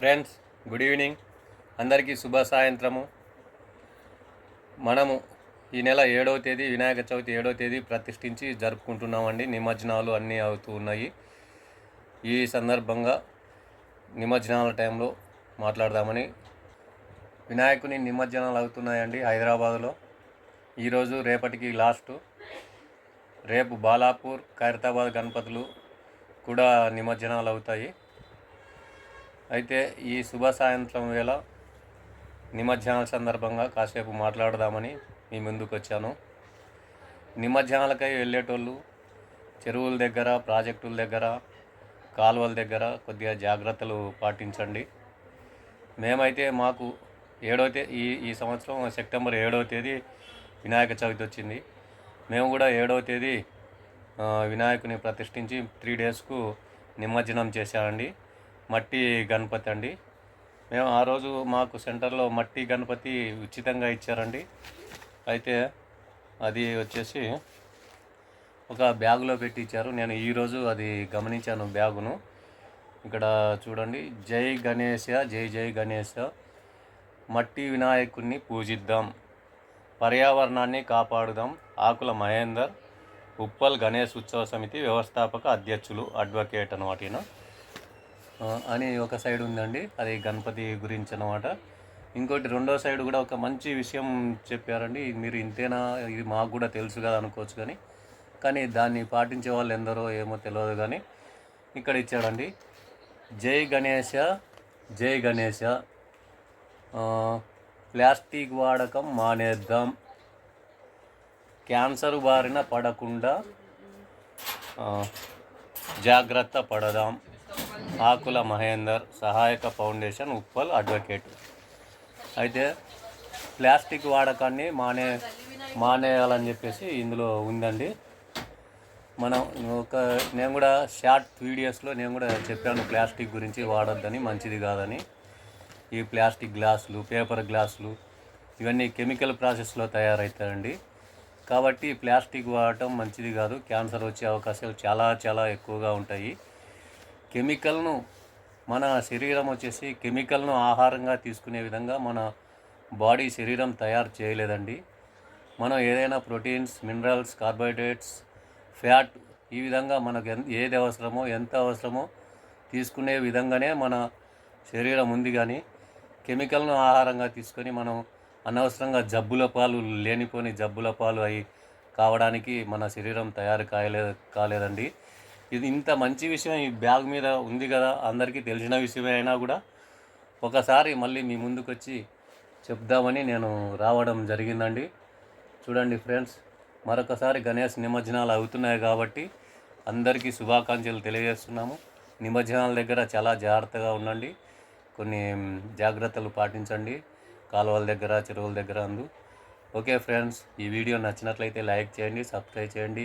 Friends good evening అందరికీ శుభ సాయంత్రము. మనము ఈ నెల ఏడవ తేదీ వినాయక చవితి ఏడవ తేదీ ప్రతిష్ఠించి జరుపుకుంటున్నామండి. నిమజ్జనాలు అన్నీ అవుతూ ఉన్నాయి. ఈ సందర్భంగా నిమజ్జనాల టైంలో మాట్లాడదామని వినాయకుని నిమజ్జనాలు అవుతున్నాయండి హైదరాబాదులో. ఈరోజు రేపటికి లాస్ట్. రేపు బాలాపూర్ ఖైరతాబాద్ గణపతులు కూడా నిమజ్జనాలు అవుతాయి. అయితే ఈ శుభ సాయంత్రం వేళ నిమజ్జనాల సందర్భంగా కాసేపు మాట్లాడదామని మీ ముందుకు వచ్చాను. నిమజ్జనాలకై వెళ్ళేటోళ్ళు చెరువుల దగ్గర ప్రాజెక్టుల దగ్గర కాలువల దగ్గర కొద్దిగా జాగ్రత్తలు పాటించండి. మేమైతే మాకు ఏడవ ఈ ఈ సంవత్సరం సెప్టెంబర్ ఏడవ తేదీ వినాయక చవితి వచ్చింది. మేము కూడా ఏడవ తేదీ వినాయకుని ప్రతిష్ఠించి త్రీ డేస్కు నిమజ్జనం చేశామండి. మట్టి గణపతి అండి. మేము ఆ రోజు మాకు సెంటర్లో మట్టి గణపతి ఉచితంగా ఇచ్చారండి. అయితే అది వచ్చేసి ఒక బ్యాగులో పెట్టి ఇచ్చారు. నేను ఈరోజు అది గమనించాను బ్యాగును. ఇక్కడ చూడండి జై గణేశ జై జై గణేశ. మట్టి వినాయకుడిని పూజిద్దాం. పర్యావరణాన్ని కాపాడుదాం. ఆకుల మహేందర్ ఉప్పల్ గణేష్ ఉత్సవ సమితి వ్యవస్థాపక అధ్యక్షులు అడ్వకేట్ అనమాట అని ఒక సైడ్ ఉందండి. అది గణపతి గురించి అనమాట ఇంకోటి రెండో సైడ్ కూడా ఒక మంచి విషయం చెప్పారండి. మీరు ఇంతేనా? ఇది మాకు కూడా తెలుసు కదా అనుకోవచ్చు కానీ. కానీ దాన్ని పాటించే వాళ్ళు ఎందరో ఏమో తెలియదు కానీ ఇక్కడ ఇచ్చాడండి. జై గణేష జై గణేష ప్లాస్టిక్ వాడకం మానేద్దాం. క్యాన్సర్ బారిన పడకుండా జాగ్రత్త పడదాం. ఆకుల మహేందర్ సహాయక ఫౌండేషన్ ఉప్పల్ అడ్వకేట్. అయితే ప్లాస్టిక్ వాడకాన్ని మానే మానేయాలని చెప్పేసి ఇందులో ఉందండి. మనం ఒక నేను కూడా షార్ట్ వీడియోస్లో నేను కూడా చెప్పాను ప్లాస్టిక్ గురించి వాడొద్దని మంచిది కాదని. ఈ ప్లాస్టిక్ గ్లాసులు పేపర్ గ్లాసులు ఇవన్నీ కెమికల్ ప్రాసెస్లో తయారవుతాయండి కాబట్టి ప్లాస్టిక్ వాడటం మంచిది కాదు క్యాన్సర్ వచ్చే అవకాశాలు చాలా చాలా ఎక్కువగా ఉంటాయి. కెమికల్ను మన శరీరం వచ్చేసి కెమికల్ను ఆహారంగా తీసుకునే విధంగా మన బాడీ శరీరం తయారు చేయలేదండి. మనం ఏదైనా ప్రోటీన్స్ మినరల్స్ కార్బోహైడ్రేట్స్ ఫ్యాట్ ఈ విధంగా మనకు ఎంత ఏది అవసరమో ఎంత అవసరమో తీసుకునే విధంగానే మన శరీరం ఉంది కానీ కెమికల్ను ఆహారంగా తీసుకొని మనం అనవసరంగా జబ్బుల పాలు లేనిపోని జబ్బుల పాలు అయి కావడానికి మన శరీరం తయారు కాయలే కాలేదండి. ఇది ఇంత మంచి విషయం ఈ బ్యాగ్ మీద ఉంది కదా అందరికీ తెలిసిన విషయమే అయినా కూడా ఒకసారి మళ్ళీ మీ ముందుకు వచ్చి చెప్దామని నేను రావడం జరిగిందండి. చూడండి ఫ్రెండ్స్ మరొకసారి గణేష్ నిమజ్జనాలు అవుతున్నాయి కాబట్టి అందరికీ శుభాకాంక్షలు తెలియజేస్తున్నాము. నిమజ్జనాల దగ్గర చాలా జాగ్రత్తగా ఉండండి కొన్ని జాగ్రత్తలు పాటించండి కాలువల దగ్గర చెరువుల దగ్గర అందు. ఓకే ఫ్రెండ్స్ ఈ వీడియో నచ్చినట్లయితే లైక్ చేయండి సబ్స్క్రైబ్ చేయండి.